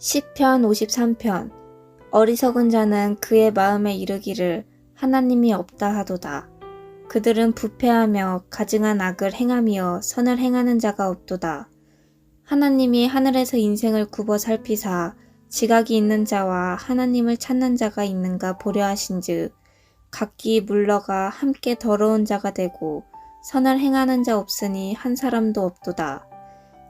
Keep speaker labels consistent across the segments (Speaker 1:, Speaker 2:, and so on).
Speaker 1: 시편 53편 어리석은 자는 그의 마음에 이르기를 하나님이 없다 하도다. 그들은 부패하며 가증한 악을 행하며 선을 행하는 자가 없도다. 하나님이 하늘에서 인생을 굽어 살피사 지각이 있는 자와 하나님을 찾는 자가 있는가 보려 하신즉 각기 물러가 함께 더러운 자가 되고 선을 행하는 자 없으니 한 사람도 없도다.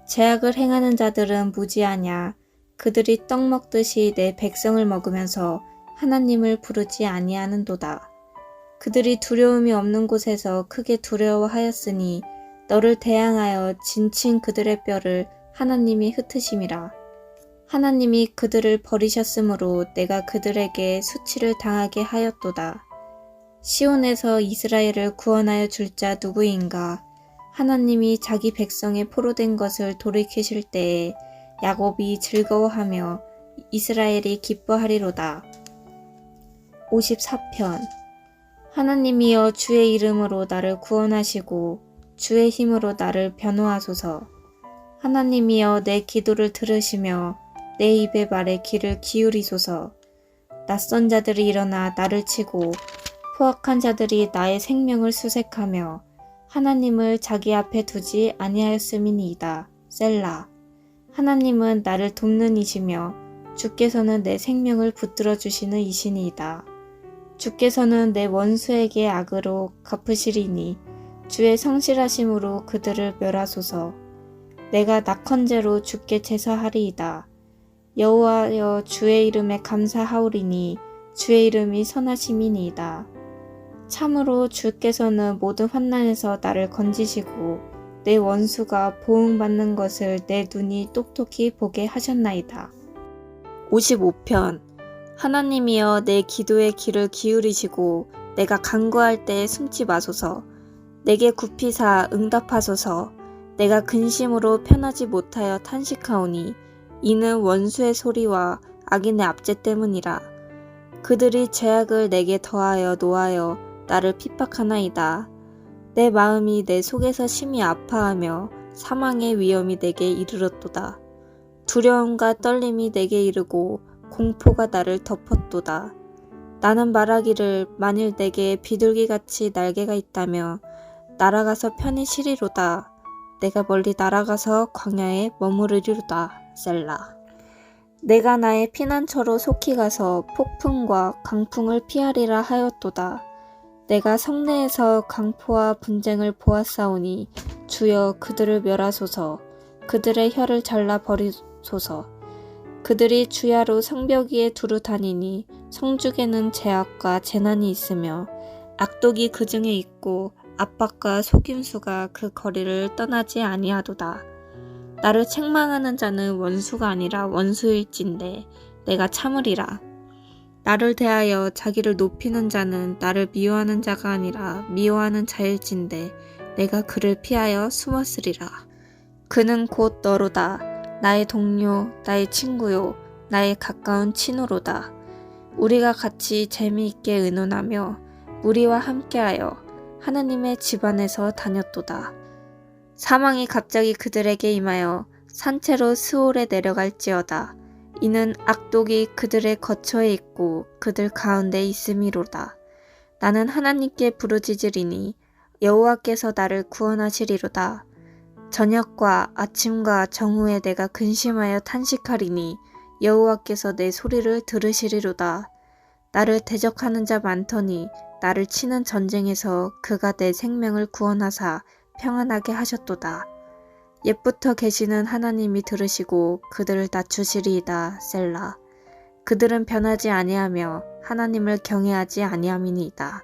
Speaker 1: 제약을 행하는 자들은 무지하냐 그들이 떡 먹듯이 내 백성을 먹으면서 하나님을 부르지 아니하는도다. 그들이 두려움이 없는 곳에서 크게 두려워하였으니 너를 대항하여 진친 그들의 뼈를 하나님이 흩으심이라. 하나님이 그들을 버리셨으므로 내가 그들에게 수치를 당하게 하였도다. 시온에서 이스라엘을 구원하여 줄 자 누구인가? 하나님이 자기 백성의 포로된 것을 돌이키실 때에 야곱이 즐거워하며 이스라엘이 기뻐하리로다. 54편 하나님이여 주의 이름으로 나를 구원하시고 주의 힘으로 나를 변호하소서. 하나님이여 내 기도를 들으시며 내 입의 말에 귀를 기울이소서. 낯선 자들이 일어나 나를 치고 포악한 자들이 나의 생명을 수색하며 하나님을 자기 앞에 두지 아니하였음이니이다. 셀라. 하나님은 나를 돕는 이시며 주께서는 내 생명을 붙들어 주시는 이신이이다. 주께서는 내 원수에게 악으로 갚으시리니 주의 성실하심으로 그들을 멸하소서. 내가 낙헌제로 주께 제사하리이다. 여호와여 주의 이름에 감사하오리니 주의 이름이 선하심이니이다. 참으로 주께서는 모든 환난에서 나를 건지시고 내 원수가 보응받는 것을 내 눈이 똑똑히 보게 하셨나이다. 55편 하나님이여 내 기도에 귀를 기울이시고 내가 간구할 때 숨지 마소서. 내게 굽히사 응답하소서. 내가 근심으로 편하지 못하여 탄식하오니 이는 원수의 소리와 악인의 압제 때문이라. 그들이 죄악을 내게 더하여 노하여 나를 핍박하나이다. 내 마음이 내 속에서 심히 아파하며 사망의 위험이 내게 이르렀도다. 두려움과 떨림이 내게 이르고 공포가 나를 덮었도다. 나는 말하기를 만일 내게 비둘기같이 날개가 있다며 날아가서 편히 쉬리로다. 내가 멀리 날아가서 광야에 머무르리로다. 셀라. 내가 나의 피난처로 속히 가서 폭풍과 강풍을 피하리라 하였도다. 내가 성내에서 강포와 분쟁을 보았사오니 주여 그들을 멸하소서. 그들의 혀를 잘라 버리소서. 그들이 주야로 성벽 위에 두루 다니니 성중에는 제약과 재난이 있으며 악독이 그 중에 있고 압박과 속임수가 그 거리를 떠나지 아니하도다. 나를 책망하는 자는 원수가 아니라 원수일진데 내가 참으리라. 나를 대하여 자기를 높이는 자는 나를 미워하는 자가 아니라 미워하는 자일진데 내가 그를 피하여 숨었으리라. 그는 곧 너로다. 나의 동료, 나의 친구요, 나의 가까운 친우로다. 우리가 같이 재미있게 의논하며 무리와 함께하여 하나님의 집안에서 다녔도다. 사망이 갑자기 그들에게 임하여 산채로 스올에 내려갈지어다. 이는 악독이 그들의 거처에 있고 그들 가운데 있음이로다. 나는 하나님께 부르짖으리니 여호와께서 나를 구원하시리로다. 저녁과 아침과 정후에 내가 근심하여 탄식하리니 여호와께서 내 소리를 들으시리로다. 나를 대적하는 자 많더니 나를 치는 전쟁에서 그가 내 생명을 구원하사 평안하게 하셨도다. 옛부터 계시는 하나님이 들으시고 그들을 낮추시리이다. 셀라. 그들은 변하지 아니하며 하나님을 경외하지 아니함이니이다.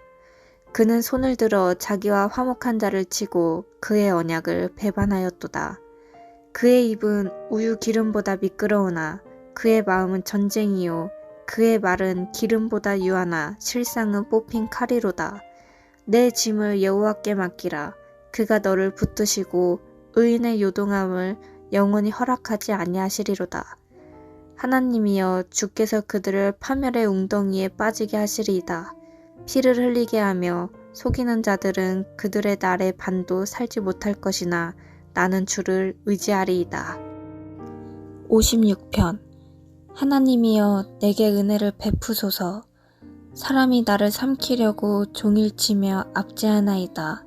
Speaker 1: 그는 손을 들어 자기와 화목한 자를 치고 그의 언약을 배반하였도다. 그의 입은 우유 기름보다 미끄러우나 그의 마음은 전쟁이요 그의 말은 기름보다 유하나 실상은 뽑힌 칼이로다. 내 짐을 여호와께 맡기라. 그가 너를 붙드시고 의인의 요동함을 영원히 허락하지 아니하시리로다. 하나님이여 주께서 그들을 파멸의 웅덩이에 빠지게 하시리이다. 피를 흘리게 하며 속이는 자들은 그들의 날의 반도 살지 못할 것이나 나는 주를 의지하리이다. 56편 하나님이여 내게 은혜를 베푸소서 사람이 나를 삼키려고 종일치며 압제하나이다.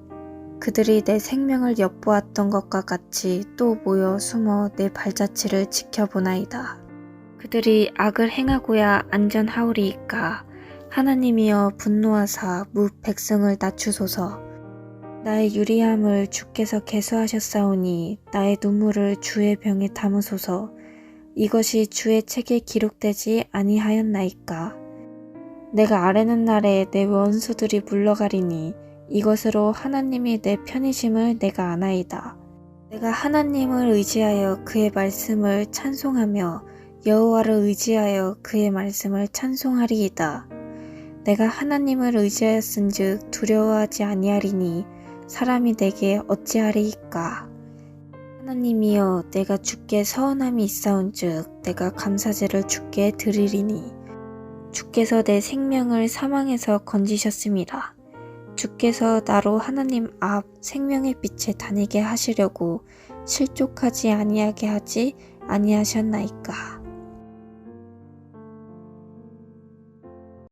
Speaker 1: 그들이 내 생명을 엿보았던 것과 같이 또 모여 숨어 내 발자취를 지켜보나이다. 그들이 악을 행하고야 안전하오리이까. 하나님이여 분노하사 무 백성을 낮추소서. 나의 유리함을 주께서 개수하셨사오니 나의 눈물을 주의 병에 담으소서. 이것이 주의 책에 기록되지 아니하였나이까. 내가 아뢰는 날에 내 원수들이 물러가리니 이것으로 하나님이 내 편이심을 내가 아나이다. 내가 하나님을 의지하여 그의 말씀을 찬송하며 여호와를 의지하여 그의 말씀을 찬송하리이다. 내가 하나님을 의지하였은즉 두려워하지 아니하리니 사람이 내게 어찌하리이까. 하나님이여 내가 주께 서운함이 있사온즉 내가 감사제를 주께 드리리니 주께서 내 생명을 사망에서 건지셨음이라. 주께서 나로 하나님 앞 생명의 빛에 다니게 하시려고 실족하지 아니하게 하지 아니하셨나이까.